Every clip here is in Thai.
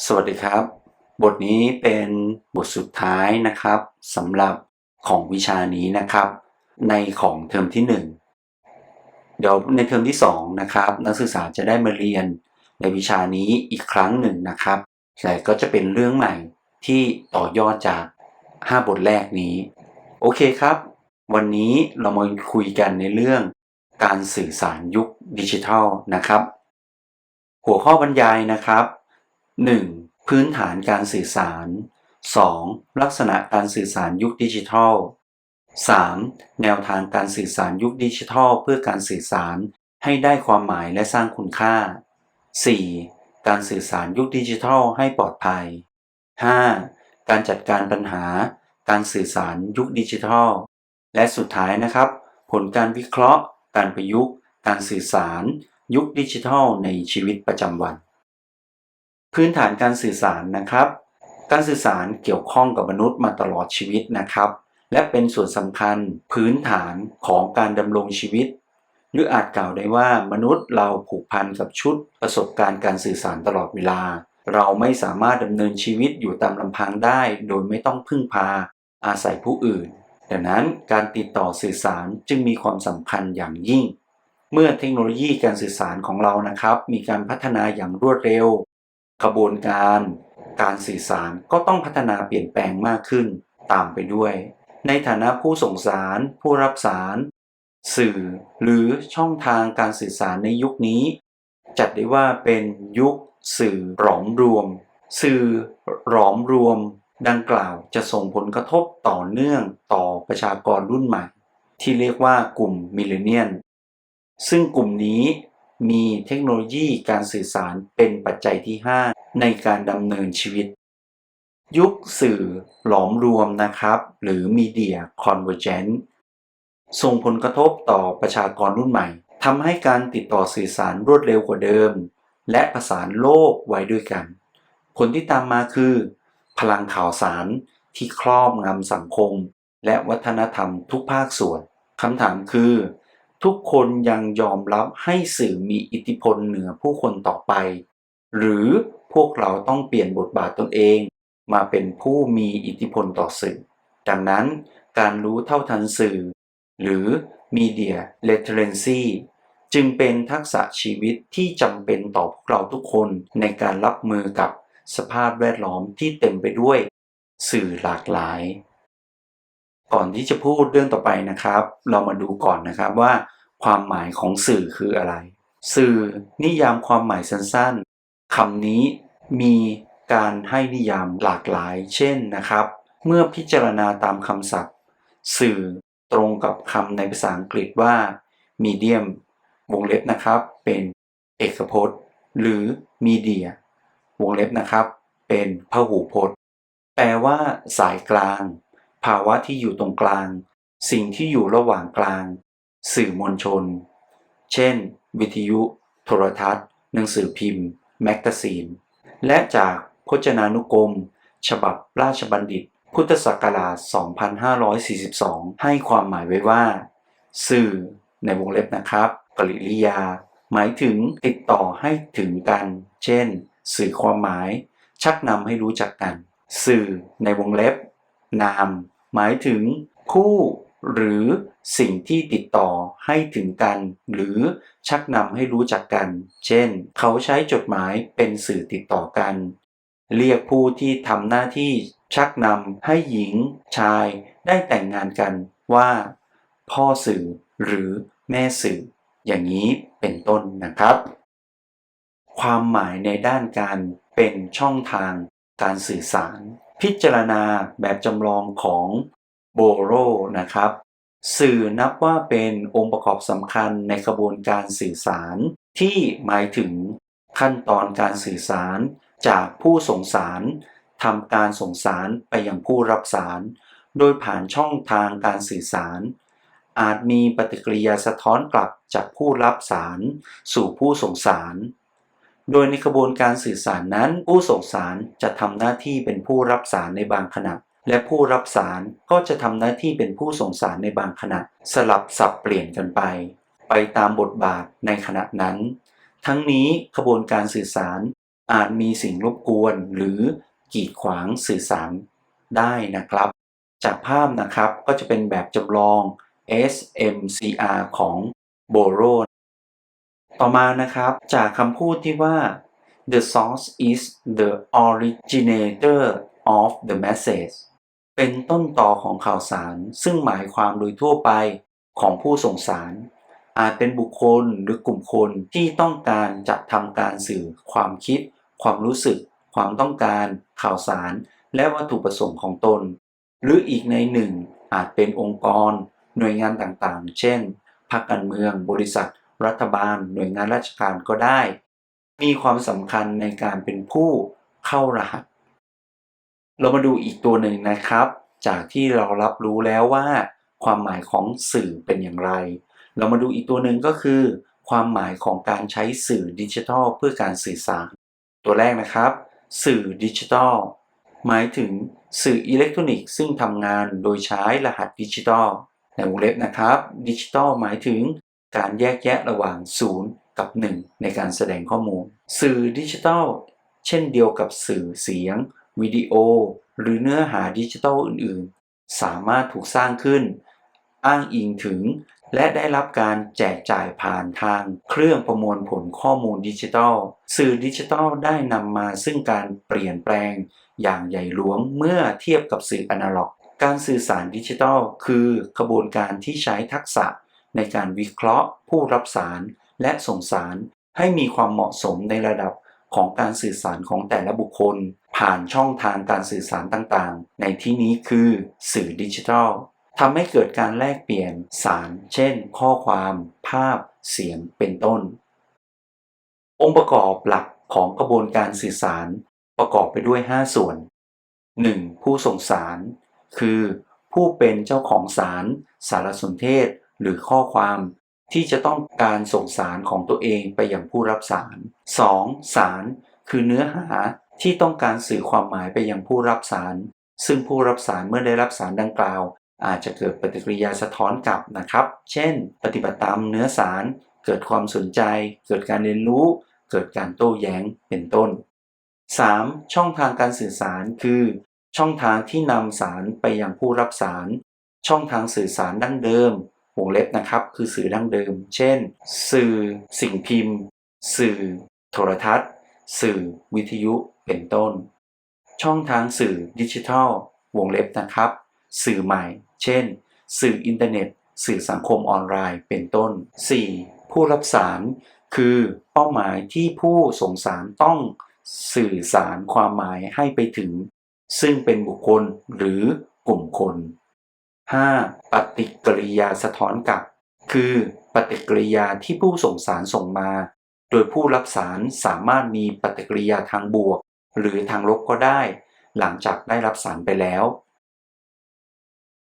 สวัสดีครับ บทนี้เป็นบทสุดท้ายนะครับสำหรับของวิชานี้นะครับ ในของเทอมที่ 1 เดี๋ยวในเทอมที่2นะครับนักศึกษาจะได้มาเรียนในวิชานี้อีกครั้งหนึ่งนะครับแต่ก็จะเป็นเรื่องใหม่ที่ต่อยอดจาก 5 บทแรกนี้ โอเคครับ วันนี้เรามาคุยกันในเรื่องการสื่อสารยุคดิจิทัลนะครับ หัวข้อบรรยายนะครับ 1. พื้นฐานการสื่อสาร 2. ลักษณะการสื่อสารยุคดิจิทัล 3. แนวทางการสื่อสารยุคดิจิทัลเพื่อการสื่อสารให้ได้ความหมายและสร้างคุณค่า 4. การสื่อสารยุคดิจิทัลให้ปลอดภัย 5. การจัดการปัญหา การสื่อสารยุคดิจิทัล และสุดท้ายนะครับ ผลการวิเคราะห์ การประยุกต์ การสื่อสาร ยุคดิจิทัลในชีวิตประจำวัน พื้นฐานการสื่อสารนะครับ การสื่อสารเกี่ยวข้องกับมนุษย์มาตลอดชีวิตนะครับ และเป็นส่วนสำคัญพื้นฐานของการดำรงชีวิต หรืออาจกล่าวได้ว่ามนุษย์เราผูกพันกับชุด ประสบการณ์การสื่อสารตลอดเวลา เราไม่สามารถดำเนินชีวิตอยู่ตามลำพังได้ โดยไม่ต้องพึ่งพา อาศัยผู้อื่น ดังนั้นการติดต่อสื่อสารจึงมีความสำคัญอย่างยิ่ง เมื่อเทคโนโลยีการสื่อสารของเรานะครับ มีการพัฒนาอย่างรวดเร็ว กระบวนการการสื่อสารก็ต้องพัฒนาเปลี่ยนแปลงมากขึ้นตามไปด้วย ในฐานะผู้ส่งสาร ผู้รับสาร สื่อหรือช่องทางการสื่อสารในยุคนี้ จัดได้ว่าเป็นยุคสื่อหลอมรวม สื่อหลอมรวม ดังกล่าวจะส่งผลกระทบต่อเนื่องต่อประชากรรุ่นใหม่ ที่เรียกว่ากลุ่มมิเลเนียนซึ่งกลุ่มนี้ มีเทคโนโลยีการสื่อสารเป็นปัจจัยที่ 5 ในการดำเนินชีวิต ยุคสื่อหลอมรวมนะครับ หรือ Media Convergence ส่งผลกระทบต่อประชากรรุ่นใหม่ทำให้การติดต่อสื่อสารรวดเร็วกว่าเดิม และประสานโลกไว้ด้วยกัน ผลที่ตามมาคือ พลังข่าวสารที่ครอบงำสังคม และวัฒนธรรมทุกภาคส่วนคำถามคือ ทุกคนยังยอมรับให้สื่อมีอิทธิพลเหนือผู้คนต่อไป หรือพวกเราต้องเปลี่ยนบทบาทตนเอง มาเป็นผู้มีอิทธิพลต่อสื่อ ดังนั้นการรู้เท่าทันสื่อ หรือ Media Literacy จึงเป็นทักษะชีวิตที่จำเป็นต่อพวกเราทุกคนในการรับมือกับสภาพแวดล้อมที่เต็มไปด้วยสื่อหลากหลาย ก่อนที่จะพูดเรื่องต่อไปนะครับ เรามาดูก่อนนะครับว่า ความหมายของสื่อคืออะไร สื่อนิยามความหมายสั้นๆคำนี้มีการให้นิยามหลากหลาย เช่นนะครับ เมื่อพิจารณาตามคำศัพท์ สื่อตรงกับคำในภาษาอังกฤษว่า medium วงเล็บนะครับ เป็นเอกพจน์ หรือ media วงเล็บนะครับ เป็นพหูพจน์ แปลว่า สายกลาง ภาวะที่อยู่ตรงกลาง สิ่งที่อยู่ระหว่างกลาง สื่อมวลชน เช่น วิทยุ โทรทัศน์ หนังสือพิมพ์ แมกกาซีน และจากพจนานุกรม ฉบับราชบัณฑิต พุทธศักราช 2542 ให้ความหมายไว้ว่า สื่อในวงเล็บนะครับ กริยา หมายถึงติดต่อให้ถึงกัน เช่น สื่อความหมาย ชักนำให้รู้จักกัน สื่อในวงเล็บ นาม หมายถึงผู้หรือสิ่งที่ติดต่อให้ถึงกัน หรือชักนำให้รู้จักกัน เช่น เขาใช้จดหมายเป็นสื่อติดต่อกัน เรียกผู้ที่ทำหน้าที่ชักนำให้หญิงชายได้แต่งงานกันว่า พ่อสื่อหรือแม่สื่อ อย่างนี้เป็นต้นนะครับ ความหมายในด้านการเป็นช่องทางการสื่อสาร พิจารณาแบบจำลองของโบโรนะครับ สื่อนับว่าเป็นองค์ประกอบสำคัญในกระบวนการสื่อสาร ที่หมายถึงขั้นตอนการสื่อสารจากผู้ส่งสารทำการส่งสารไปยังผู้รับสาร โดยผ่านช่องทางการสื่อสาร อาจมีปฏิกิริยาสะท้อนกลับจากผู้รับสาร สู่ผู้ส่งสาร โดยในกระบวนการสื่อสารนั้น ผู้ส่งสารจะทำหน้าที่เป็นผู้รับสารในบางขณะ และผู้รับสารก็จะทำหน้าที่เป็นผู้ส่งสารในบางขณะ สลับสับเปลี่ยนกันไป ไปตามบทบาทในขณะนั้น ทั้งนี้กระบวนการสื่อสารอาจมีสิ่งรบกวนหรือกีดขวางสื่อสารได้นะครับ จากภาพนะครับก็จะเป็นแบบจำลอง SMCR ของ b o r o ต่อมานะครับจากคำพูดที่ว่า the source is the originator of the message เป็นต้นต่อของข่าวสาร ซึ่งหมายความโดยทั่วไปของผู้ส่งสาร อาจเป็นบุคคลหรือกลุ่มคนที่ต้องการจะทำการสื่อความคิด ความรู้สึก ความต้องการ ข่าวสาร และวัตถุประสงค์ของตน หรืออีกในหนึ่งอาจเป็นองค์กร หน่วยงานต่างๆ เช่นพรรคการเมือง บริษัท รัฐบาล หน่วยงานราชการก็ได้ มีความสำคัญในการเป็นผู้เข้ารหัส เรามาดูอีกตัวหนึ่งนะครับ จากที่เรารับรู้แล้วว่า ความหมายของสื่อเป็นอย่างไร เรามาดูอีกตัวหนึ่งก็คือ ความหมายของการใช้สื่อดิจิทัลเพื่อการสื่อสาร ตัวแรกนะครับ สื่อดิจิทัลหมายถึงสื่ออิเล็กทรอนิกส์ซึ่งทำงานโดยใช้รหัสดิจิทัลในวงเล็บนะครับดิจิทัลหมายถึง การแยกแยะระหว่าง 0 กับ 1 ในการแสดงข้อมูล สื่อดิจิทัล เช่นเดียวกับสื่อเสียง วิดีโอ หรือเนื้อหาดิจิทัลอื่น ๆ สามารถถูกสร้างขึ้น อ้างอิงถึง และได้รับการแจกจ่ายผ่านทางเครื่องประมวลผลข้อมูลดิจิทัล สื่อดิจิทัลได้นำมาซึ่งการเปลี่ยนแปลง อย่างใหญ่หลวงเมื่อเทียบกับสื่ออนาล็อก การสื่อสารดิจิทัล คือกระบวนการที่ใช้ทักษะ ในการวิเคราะห์ ผู้รับสารและส่งสารให้มีความเหมาะสมในระดับของการสื่อสารของแต่ละบุคคล ผ่านช่องทางการสื่อสารต่างๆ ในที่นี้คือสื่อดิจิทัลทำให้เกิดการแลกเปลี่ยนสาร เช่น ข้อความ ภาพ เสียง เป็นต้น องค์ประกอบหลักของกระบวนการสื่อสารประกอบไปด้วย 5 ส่วน 1. ผู้ส่งสาร คือ ผู้เป็นเจ้าของสาร สารสนเทศ หรือข้อความที่จะต้องการส่งสารของตัวเองไปยังผู้รับสาร 2. สารคือเนื้อหาที่ต้องการสื่อความหมายไปยังผู้รับสาร ซึ่งผู้รับสารเมื่อได้รับสารดังกล่าว อาจจะเกิดปฏิกิริยาสะท้อนกลับนะครับ เช่น ปฏิบัติตามเนื้อสาร เกิดความสนใจ เกิดการเรียนรู้ เกิดการโต้แย้งเป็นต้น 3. ช่องทางการสื่อสารคือ ช่องทางที่นำสารไปยังผู้รับสาร ช่องทางสื่อสารดั้งเดิม วงเล็บนะครับ คือสื่อดั้งเดิม เช่น สื่อสิ่งพิมพ์ สื่อ โทรทัศน์ สื่อวิทยุเป็นต้น ช่องทางสื่อดิจิทัล วงเล็บนะครับ สื่อใหม่ เช่น สื่ออินเทอร์เน็ต สื่อสังคมออนไลน์เป็นต้น 4. ผู้รับสาร คือเป้าหมายที่ผู้ส่งสารต้องสื่อสารความหมายให้ไปถึง ซึ่งเป็นบุคคลหรือกลุ่มคน 5. ปฏิกิริยาสะท้อนกลับ คือปฏิกิริยาที่ผู้ส่งสารส่งมา โดยผู้รับสารสามารถมีปฏิกิริยาทางบวก หรือทางลบก็ได้ หลังจากได้รับสารไปแล้ว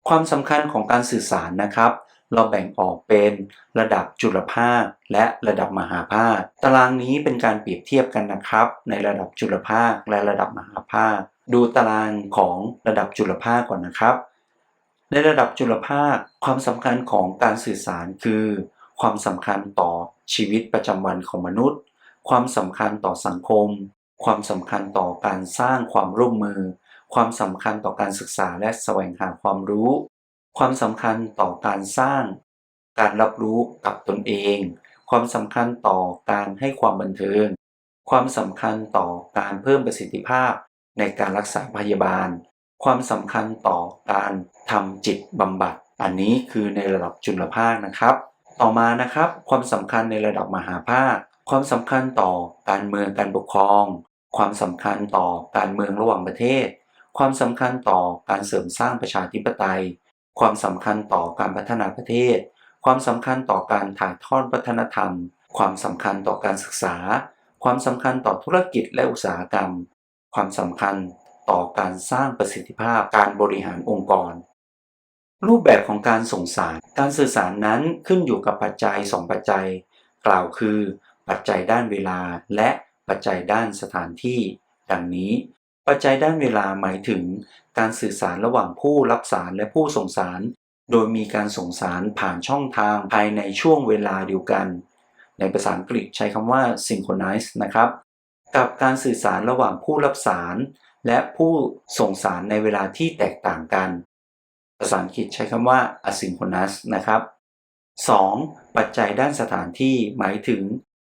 ความสำคัญของการสื่อสารนะครับ เราแบ่งออกเป็นระดับจุลภาคและระดับมหาภาค ตารางนี้เป็นการเปรียบเทียบกันนะครับ ในระดับจุลภาคและระดับมหาภาค ดูตารางของระดับจุลภาคก่อนนะครับ ในระดับจุลภาค ความสำคัญของการสื่อสารคือ ความสำคัญต่อชีวิตประจำวันของมนุษย์ ความสำคัญต่อสังคม ความสำคัญต่อการสร้างความร่วมมือ ความสำคัญต่อการศึกษาและแสวงหาความรู้ ความสำคัญต่อการสร้าง การรับรู้กับตนเอง ความสำคัญต่อการให้ความบันเทิง ความสำคัญต่อการเพิ่มประสิทธิภาพในการรักษาพยาบาล ความสำคัญต่อการ ทำจิตบำบัด อันนี้คือในระดับจุลภาคนะครับ ต่อมานะครับ ความสำคัญในระดับมหาภาค ความสำคัญต่อการเมืองการปกครอง ความสำคัญต่อการเมืองระหว่างประเทศ ความสำคัญต่อการเสริมสร้างประชาธิปไตย ความสำคัญต่อการพัฒนาประเทศ ความสำคัญต่อการถ่ายทอดวัฒนธรรม ความสำคัญต่อการศึกษา ความสำคัญต่อธุรกิจและอุตสาหกรรม ความสำคัญต่อการสร้างประสิทธิภาพการบริหารองค์กร รูปแบบของการส่งสาร การสื่อสารนั้นขึ้นอยู่กับปัจจัย 2 ปัจจัย กล่าวคือ ปัจจัยด้านเวลา และปัจจัยด้านสถานที่ ดังนี้ ปัจจัยด้านเวลาหมายถึง การสื่อสารระหว่างผู้รับสารและผู้ส่งสาร โดยมีการส่งสารผ่านช่องทางภายในช่วงเวลาเดียวกัน ในภาษาอังกฤษใช้คำว่า synchronize นะครับ กับการสื่อสารระหว่างผู้รับสาร และผู้ส่งสารในเวลาที่แตกต่างกันาษาอังกฤษใช้คำว่า asynchronous นะครับ 2. ปัจจัยด้านสถานที่หมายถึง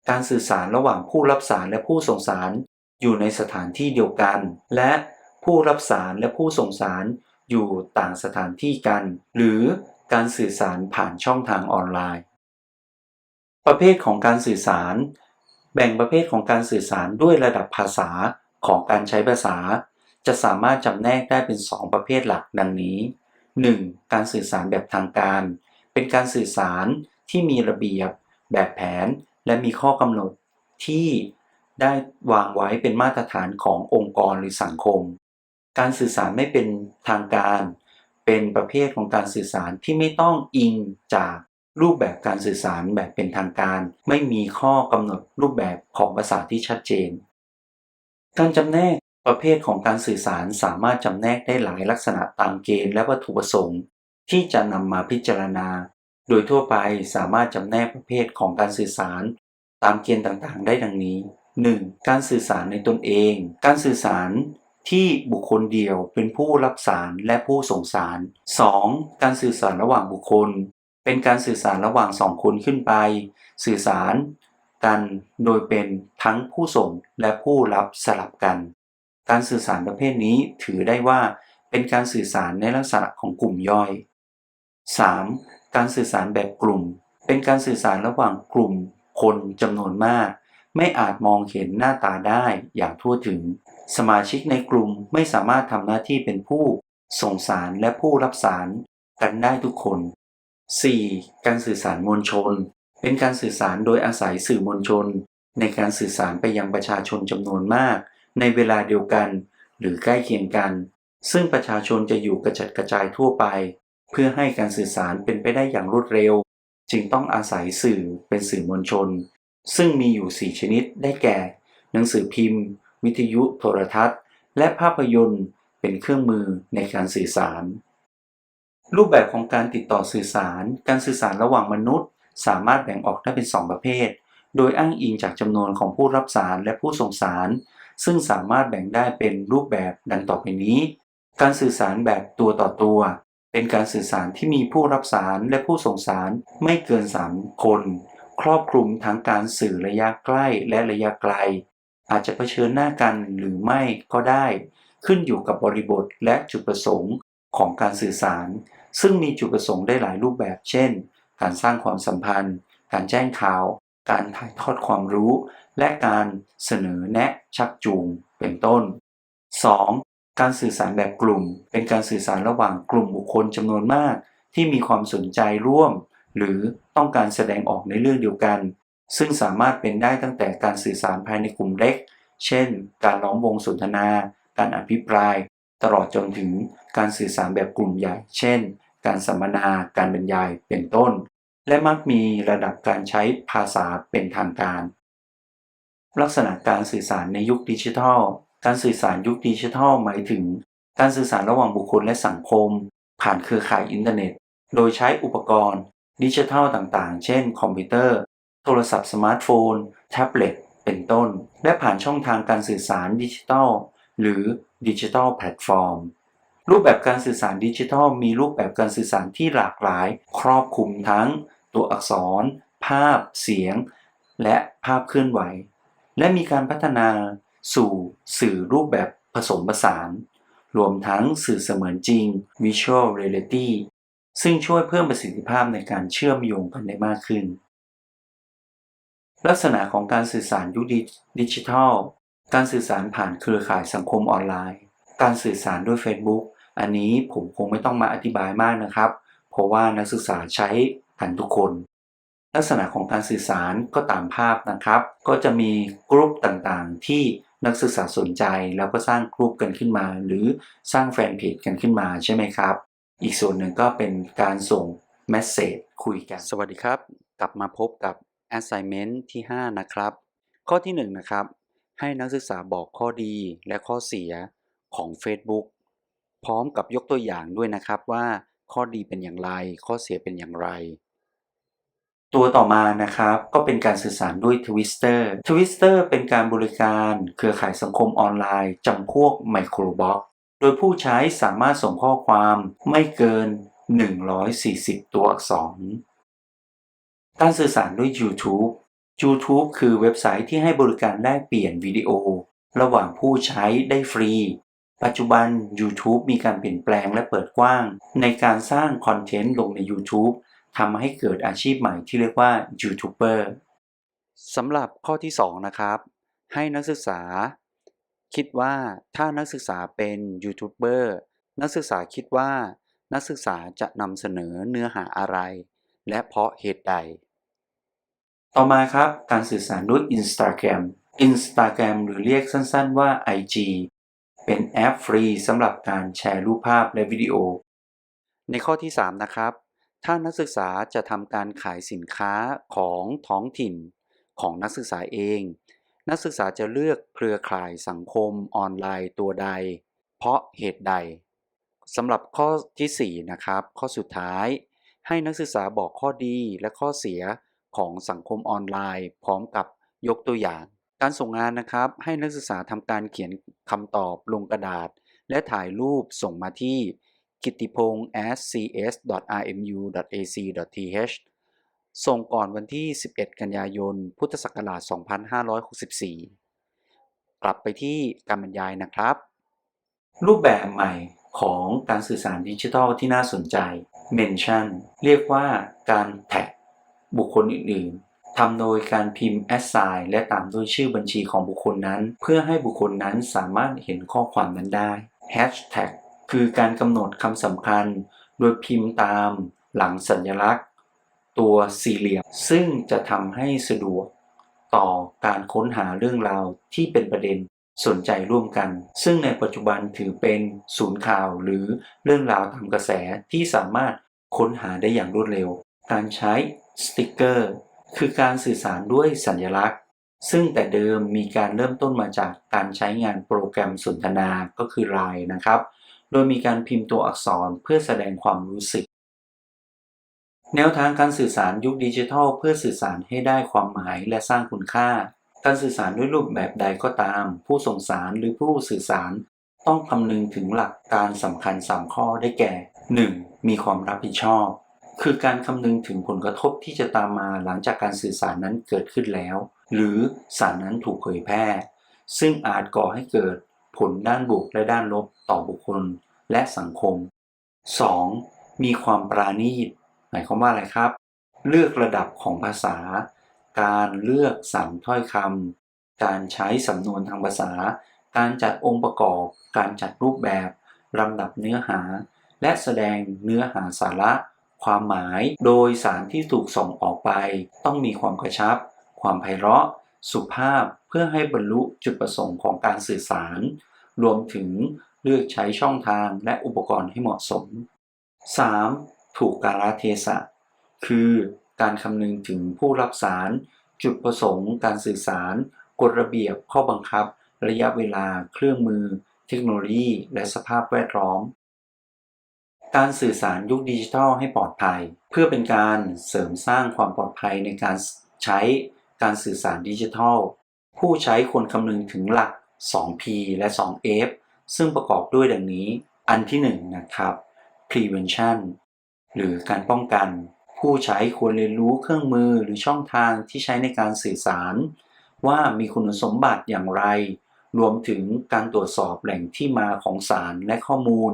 การสื่อสารระหว่างผู้รับสารและผู้ส่งสารอยู่ในสถานที่เดียวกัน และผู้รับสารและผู้ส่งสารอยู่ต่างสถานที่กัน หรือการสื่อสารผ่านช่องทางออนไลน์ ประเภทของการสื่อสาร แบ่งประเภทของการสื่อสารด้วยระดับภาษาของการใช้ภาษา จะสามารถจำแนกได้เป็น 2 ประเภทหลักดังนี้ 1. การสื่อสารแบบทางการ เป็นการสื่อสารที่มีระเบียบ แบบแผน และมีข้อกำหนด ที่ได้วางไว้เป็นมาตรฐานขององค์กรหรือสังคม การสื่อสารไม่เป็นทางการ เป็นประเภทของการสื่อสารที่ไม่ต้องอิงจากรูปแบบการสื่อสารแบบเป็นทางการ ไม่มีข้อกำหนดรูปแบบของภาษาที่ชัดเจน การจำแนก ประเภทของการสื่อสารสามารถจำแนกได้หลายลักษณะตามเกณฑ์และวัตถุประสงค์ ที่จะนำมาพิจารณา โดยทั่วไปสามารถจำแนกประเภทของการสื่อสาร ตามเกณฑ์ต่างๆ ได้ดังนี้ 1. การสื่อสารในตนเอง การสื่อสารที่บุคคลเดียวเป็นผู้รับสารและผู้ส่งสาร 2. การสื่อสารระหว่างบุคคล เป็นการสื่อสารระหว่างสองคนขึ้นไป สื่อสารกันโดยเป็นทั้งผู้ส่งและผู้รับสลับกัน การสื่อสารประเภทนี้ถือได้ว่าเป็นการสื่อสารในลักษณะของกลุ่มย่อย 3. การสื่อสารแบบกลุ่ม เป็นการสื่อสารระหว่างกลุ่ม คนจำนวนมาก ไม่อาจมองเห็นหน้าตาได้อย่างทั่วถึง สมาชิกในกลุ่มไม่สามารถทำหน้าที่เป็นผู้ ส่งสารและผู้รับสารกันได้ทุกคน 4. การสื่อสารมวลชน เป็นการสื่อสารโดยอาศัยสื่อมวลชน ในการสื่อสารไปยังประชาชนจำนวนมาก ในเวลาเดียวกัน หรือใกล้เคียงกัน ซึ่งประชาชนจะอยู่กระจัดกระจายทั่วไป เพื่อให้การสื่อสารเป็นไปได้อย่างรวดเร็ว จึงต้องอาศัยสื่อเป็นสื่อมวลชน ซึ่งมีอยู่ 4 ชนิดได้แก่ หนังสือพิมพ์ วิทยุโทรทัศน์ และภาพยนตร์ เป็นเครื่องมือในการสื่อสาร รูปแบบของการติดต่อสื่อสาร การสื่อสารระหว่างมนุษย์ สามารถแบ่งออกได้เป็น 2 ประเภท โดยอ้างอิงจากจำนวนของผู้รับสารและผู้ส่งสาร ซึ่งสามารถแบ่งได้เป็นรูปแบบดังต่อไปนี้ การสื่อสารแบบตัวต่อตัว เป็นการสื่อสารที่มีผู้รับสารและผู้ส่งสารไม่เกิน 3 คน ครอบคลุมทั้งการสื่อระยะใกล้และระยะไกล อาจจะเผชิญหน้ากันหรือไม่ก็ได้ ขึ้นอยู่กับบริบทและจุดประสงค์ของการสื่อสาร ซึ่งมีจุดประสงค์ได้หลายรูปแบบ เช่น การสร้างความสัมพันธ์ การแจ้งข่าว การถ่ายทอดความรู้ และการเสนอแนะชักจูงเป็นต้น 2. การสื่อสารแบบกลุ่ม เป็นการสื่อสารระหว่างกลุ่มบุคคลจำนวนมาก ที่มีความสนใจร่วม หรือต้องการแสดงออกในเรื่องเดียวกัน ซึ่งสามารถเป็นได้ตั้งแต่การสื่อสารภายในกลุ่มเล็ก เช่น การล้อมวงสนทนา การอภิปราย ตลอดจนถึงการสื่อสารแบบกลุ่มใหญ่ เช่น การสัมมนา การบรรยาย เป็นต้น และมักมีระดับการใช้ภาษาเป็นทางการ ลักษณะการสื่อสารในยุคดิจิทัล การสื่อสารยุคดิจิทัลหมายถึง การสื่อสารระหว่างบุคคลและสังคม ผ่านเครือข่ายอินเทอร์เน็ต โดยใช้อุปกรณ์ ดิจิทัลต่างๆ เช่น คอมพิวเตอร์ โทรศัพท์สมาร์ทโฟน แท็บเล็ต เป็นต้น และผ่านช่องทางการสื่อสารดิจิทัล หรือดิจิทัลแพลตฟอร์ม รูปแบบการสื่อสารดิจิทัล มีรูปแบบการสื่อสารที่หลากหลาย ครอบคลุมทั้ง ตัวอักษร ภาพ เสียง และภาพเคลื่อนไหว และมีการพัฒนาสู่สื่อรูปแบบผสมผสาน รวมทั้งสื่อเสมือนจริง Visual Reality ซึ่งช่วยเพิ่มประสิทธิภาพในการเชื่อมโยงกันได้มากขึ้น ลักษณะของการสื่อสารยุคดิจิทัล การสื่อสารผ่านเครือข่ายสังคมออนไลน์ การสื่อสารด้วย Facebook อันนี้ผมคงไม่ต้องมาอธิบายมากนะครับ เพราะว่านักศึกษาใช้กันทุกคน ลักษณะของการสื่อสารก็ตามภาพนะครับ ก็จะมีกลุ่มต่างๆ ที่นักศึกษาสนใจแล้วก็สร้างกลุ่มกันขึ้นมา หรือสร้างแฟนเพจกันขึ้นมาใช่ไหมครับ อีกส่วนหนึ่งก็เป็นการส่งเมสเซจคุยกัน สวัสดีครับ กลับมาพบกับ assignment ที่ 5 นะครับ ข้อที่ 1 นะครับ ให้นักศึกษาบอกข้อดีและข้อเสียของ Facebook พร้อมกับยกตัวอย่างด้วยนะครับว่าข้อดีเป็นอย่างไร ข้อเสียเป็นอย่างไร ตัวต่อมานะครับก็เป็นการสื่อสารด้วย Twister Twister เป็นการบริการเครือข่ายสังคมออนไลน์จำพวกไมโครบล็อกโดยผู้ใช้สามารถส่งข้อความไม่เกิน 140 ตัวอักษร การสื่อสารด้วย YouTube YouTube คือเว็บไซต์ที่ให้บริการแลกเปลี่ยนวิดีโอ ระหว่างผู้ใช้ได้ฟรี ปัจจุบัน YouTube มีการเปลี่ยนแปลงและเปิดกว้าง ในการสร้างคอนเทนต์ลงใน YouTube ทำให้เกิดอาชีพใหม่ที่เรียกว่ายูทูบเบอร์สำหรับข้อที่ 2 นะครับ ให้นักศึกษา คิดว่าถ้านักศึกษาเป็นยูทูบเบอร์นักศึกษาคิดว่า นักศึกษาจะนำเสนอเนื้อหาอะไร และเพราะเหตุใด ต่อมาครับการสื่อสารด้วย Instagram Instagram หรือเรียกสั้นๆว่า IG เป็นแอปฟรีสำหรับการแชร์รูปภาพและวิดีโอ ในข้อที่ 3 นะครับ ถ้านักศึกษาจะทำการขายสินค้าของท้องถิ่นของนักศึกษาเอง นักศึกษาจะเลือกเครือข่ายสังคมออนไลน์ตัวใด เพราะเหตุใดสำหรับข้อทีสี่ 4 นะครับ ข้อสุดท้าย ให้นักศึกษาบอกข้อดีและข้อเสียของสังคมออนไลน์ พร้อมกับยกตัวอย่าง การส่งงานนะครับ ให้นักศึกษาทำการเขียนคำตอบลงกระดาษ และถ่ายรูปส่งมาที่ กิติพงศ์ scs.rmu.ac.th ส่งก่อนวันที่ 11 กันยายน พุทธศักราช 2564 กลับไปที่การบรรยายนะครับ รูปแบบใหม่ของการสื่อสารดิจิทัลที่น่าสนใจ Mention เรียกว่าการแท็กบุคคลอื่นๆทำโดยการพิมพ์ assign และตามด้วยชื่อบัญชีของบุคคลนั้น เพื่อให้บุคคลนั้นสามารถเห็นข้อความนั้นได้ Hashtag คือการกำหนดคำสำคัญ โดยพิมพ์ตามหลังสัญลักษณ์ ตัวสี่เหลี่ยม ซึ่งจะทำให้สะดวกต่อการค้นหาเรื่องราวที่เป็นประเด็นสนใจร่วมกัน ซึ่งในปัจจุบันถือเป็นศูนย์ข่าวหรือเรื่องราวตามกระแสที่สามารถค้นหาได้อย่างรวดเร็ว การใช้สติกเกอร์คือการสื่อสารด้วยสัญลักษณ์ ซึ่งแต่เดิมมีการเริ่มต้นมาจากการใช้งานโปรแกรมสนทนาก็คือ Line นะครับ โดยมีการพิมพ์ตัวอักษรเพื่อแสดงความรู้สึก แนวทางการสื่อสารยุคดิจิทัล เพื่อสื่อสารให้ได้ความหมายและสร้างคุณค่า การสื่อสารด้วยรูปแบบใดก็ตาม ผู้ส่งสารหรือผู้สื่อสารต้องคำนึงถึงหลักการสำคัญ 3 ข้อได้แก่ 1. มีความรับผิดชอบ คือการคำนึงถึงผลกระทบที่จะตามมาหลังจากการสื่อสารนั้นเกิดขึ้นแล้ว หรือสารนั้นถูกเผยแพร่ ซึ่งอาจก่อให้เกิด ผลด้านบวกและด้านลบต่อบุคคลและสังคม 2. มีความปราณีตหมายความว่าอะไรครับ เลือกระดับของภาษา การเลือกสรรถ้อยคำการใช้สำนวนทางภาษา การจัดองค์ประกอบ การจัดรูปแบบลำดับเนื้อหา และแสดงเนื้อหาสาระ ความหมาย โดยสารที่ถูกส่งออกไป ต้องมีความกระชับ ความไพเราะ สุภาพเพื่อให้บรรลุจุดประสงค์ของการสื่อสาร รวมถึงเลือกใช้ช่องทางและอุปกรณ์ให้เหมาะสม 3. ถูกกาลเทศะ คือการคำนึงถึงผู้รับสาร จุดประสงค์ การสื่อสาร กฎระเบียบข้อบังคับ ระยะเวลา เครื่องมือ เทคโนโลยี และสภาพแวดล้อม การสื่อสารยุคดิจิทัลให้ปลอดภัย เพื่อเป็นการเสริมสร้างความปลอดภัยในการใช้ การสื่อสารดิจิทัล ผู้ใช้ควรคำนึงถึงหลัก 2P และ 2F ซึ่งประกอบด้วยดังนี้ อันที่1นนะครับ prevention หรือการป้องกัน ผู้ใช้ควรเรียนรู้เครื่องมือหรือช่องทางที่ใช้ในการสื่อสาร ว่ามีคุณสมบัติอย่างไร รวมถึงการตรวจสอบแหล่งที่มาของสารและข้อมูล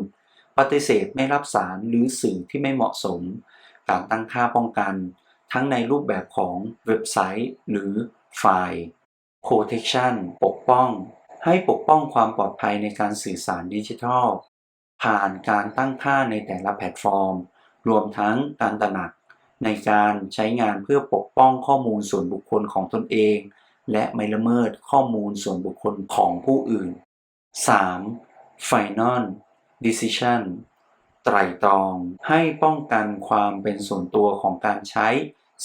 ปฏิเสธไม่รับสารหรือสื่อที่ไม่เหมาะสม การตั้งค่าป้องกัน ทั้งในรูปแบบของเว็บไซต์ หรือไฟล์ protection ปกป้อง ให้ปกป้องความปลอดภัยในการสื่อสารดิจิทัล ผ่านการตั้งค่าในแต่ละแพลตฟอร์ม รวมทั้งการตระหนัก ในการใช้งานเพื่อปกป้องข้อมูลส่วนบุคคลของตนเอง และไม่ละเมิดข้อมูลส่วนบุคคลของผู้อื่น 3. Final Decision ไตร่ตรองให้ป้องกันความเป็นส่วนตัวของการใช้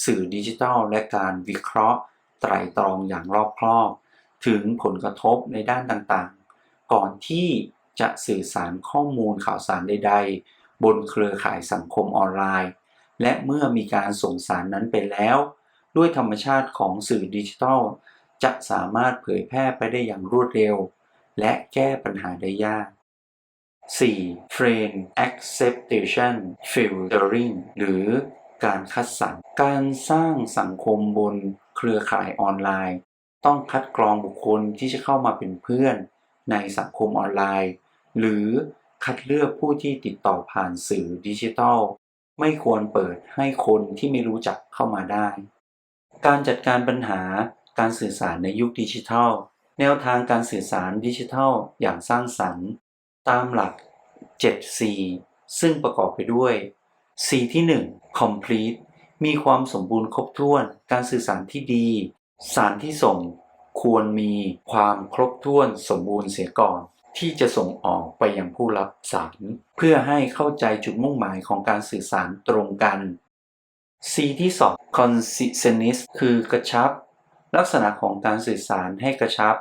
สื่อดิจิทัล และการวิเคราะห์ ไตรตรองอย่างรอบคอบ ถึงผลกระทบในด้านต่างๆ ก่อนที่จะสื่อสารข้อมูลข่าวสารใด ๆ บนเครือข่ายสังคมออนไลน์ และเมื่อมีการส่งสารนั้นไปแล้ว ด้วยธรรมชาติของสื่อดิจิทัล จะสามารถเผยแพร่ไปได้อย่างรวดเร็ว และแก้ปัญหาได้ยาก 4. Frame Acceptation Filtering หรือ การคัดสรรการสร้างสังคมบนเครือข่ายออนไลน์ ต้องคัดกรองบุคคลที่จะเข้ามาเป็นเพื่อนในสังคมออนไลน์ หรือคัดเลือกผู้ที่ติดต่อผ่านสื่อดิจิทัล ไม่ควรเปิดให้คนที่ไม่รู้จักเข้ามาได้ การจัดการปัญหาการสื่อสารในยุคดิจิทัล แนวทางการสื่อสารดิจิทัลอย่างสร้างสรรค์ ตามหลัก 7C ซึ่งประกอบไปด้วย C ที่ 1 complete มีความสมบูรณ์ครบถ้วน การสื่อสารที่ดี สารที่ส่ง ควรมีความครบถ้วนสมบูรณ์เสียก่อน ที่จะส่งออกไปยังผู้รับสาร เพื่อให้เข้าใจจุดมุ่งหมายของการสื่อสารตรงกัน C ที่ 2 consistence คือกระชับ ลักษณะของการสื่อสารให้กระชับ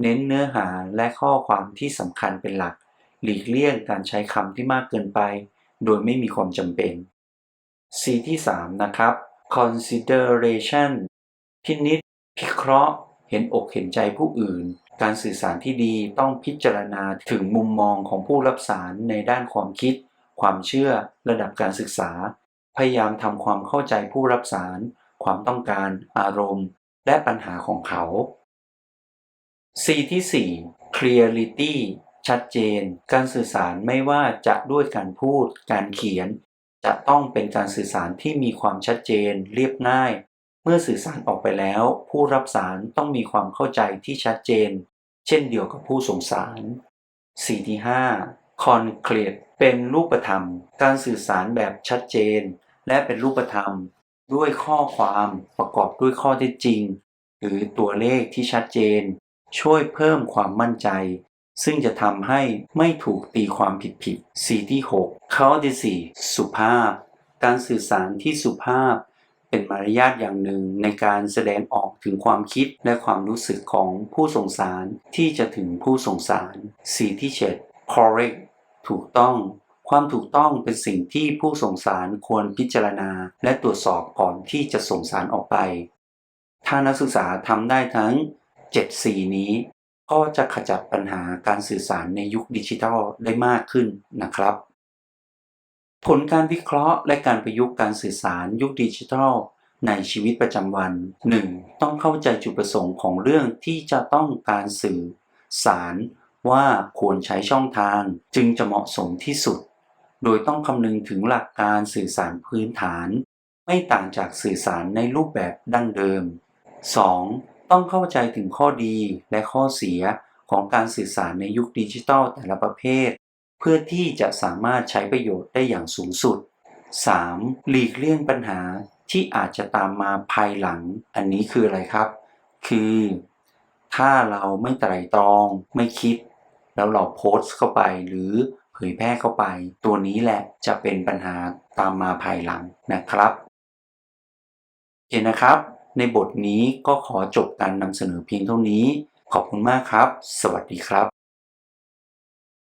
เน้นเนื้อหาและข้อความที่สำคัญเป็นหลัก หลีกเลี่ยงการใช้คำที่มากเกินไป โดยไม่มีความจำเป็น C ที่ 3 นะครับ consideration พินิจพิเคราะห์ เห็นอกเห็นใจผู้อื่น การสื่อสารที่ดีต้องพิจารณาถึงมุมมองของผู้รับสารในด้านความคิด ความเชื่อ ระดับการศึกษา พยายามทำความเข้าใจผู้รับสาร ความต้องการ อารมณ์ และปัญหาของเขา C ที่ 4 clarity ชัดเจน การสื่อสารไม่ว่าจะด้วยการพูด การเขียน จะต้องเป็นการสื่อสารที่มีความชัดเจน เรียบง่าย เมื่อสื่อสารออกไปแล้ว ผู้รับสารต้องมีความเข้าใจที่ชัดเจน เช่นเดียวกับผู้ส่งสาร C ที่ 5 concrete เป็นรูปธรรม การสื่อสารแบบชัดเจน และเป็นรูปธรรม ด้วยข้อความประกอบด้วยข้อเท็จจริง หรือตัวเลขที่ชัดเจน ช่วยเพิ่มความมั่นใจ ซึ่งจะทำให้ไม่ถูกตีความผิดๆ C ที่6 courtesy สุภาพ การสื่อสารที่สุภาพ เป็นมารยาทอย่างหนึ่งในการแสดงออกถึงความคิดและความรู้สึกของผู้ส่งสารที่จะถึงผู้ส่งสาร C ที่ 7 correct ถูกต้อง ความถูกต้องเป็นสิ่งที่ผู้ส่งสารควรพิจารณา และตรวจสอบก่อนที่จะส่งสารออกไป ถ้านักศึกษาทำได้ทั้ง7 C นี้ ก็จะขจัดปัญหาการสื่อสารในยุคดิจิทัลได้มากขึ้นนะครับ ผลการวิเคราะห์และการประยุกต์การสื่อสารยุคดิจิทัลในชีวิตประจำวัน 1. ต้องเข้าใจจุดประสงค์ของเรื่องที่จะต้องการสื่อสารว่าควรใช้ช่องทางจึงจะเหมาะสมที่สุด โดยต้องคำนึงถึงหลักการสื่อสารพื้นฐาน ไม่ต่างจากสื่อสารในรูปแบบดั้งเดิม 2. ต้องเข้าใจถึงข้อดีและข้อเสียของการสื่อสารในยุคดิจิทัลแต่ละประเภท เพื่อที่จะสามารถใช้ประโยชน์ได้อย่างสูงสุด 3. หลีกเลี่ยงปัญหาที่อาจจะตามมาภายหลัง อันนี้คืออะไรครับ คือ ถ้าเราไม่ไตร่ตรอง ไม่คิด แล้วเราโพสต์เข้าไปหรือเผยแพร่เข้าไป ตัวนี้แหละจะเป็นปัญหาตามมาภายหลังนะครับโอเคนะครับ ในบทนี้ก็ขอจบการนำเสนอเพียงเท่านี้ ขอบคุณมากครับ สวัสดีครับ